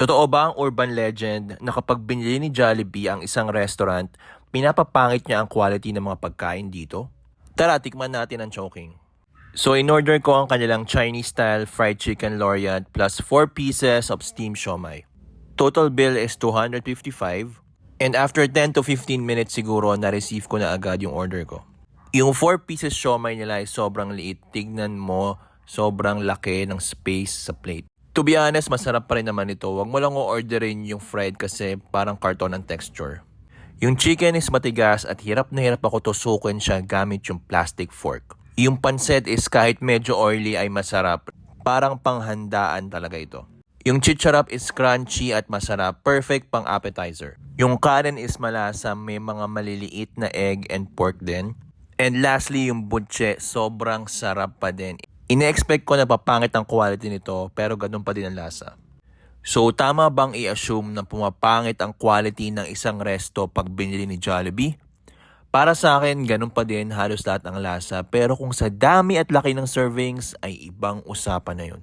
Totoo ba ang urban legend na kapag binili ni Jollibee ang isang restaurant, pinapapangit niya ang quality ng mga pagkain dito? Tara, tikman natin ang choking. So, in-order ko ang kanilang Chinese-style fried chicken laureate plus 4 pieces of steamed siomai. Total bill is 255 and after 10 to 15 minutes siguro na-receive ko na agad yung order ko. Yung 4 pieces siomai nila ay sobrang liit. Tignan mo, sobrang laki ng space sa plate. To be honest, masarap pa rin naman ito. Huwag mo lang o-orderin yung fried kasi parang karton ang texture. Yung chicken is matigas at hirap na hirap ako tusukin siya gamit yung plastic fork. Yung pansit is kahit medyo oily ay masarap. Parang panghandaan talaga ito. Yung chicharap is crunchy at masarap, perfect pang appetizer. Yung kanin is malasa, may mga maliliit na egg and pork din. And lastly, yung butche, sobrang sarap pa din. Ine-expect ko na papangit ang quality nito, pero ganun pa din ang lasa. So, tama bang i-assume na pumapangit ang quality ng isang resto pag binili ni Jollibee? Para sa akin, ganun pa din halos lahat ang lasa. Pero kung sa dami at laki ng servings, ay ibang usapan na yun.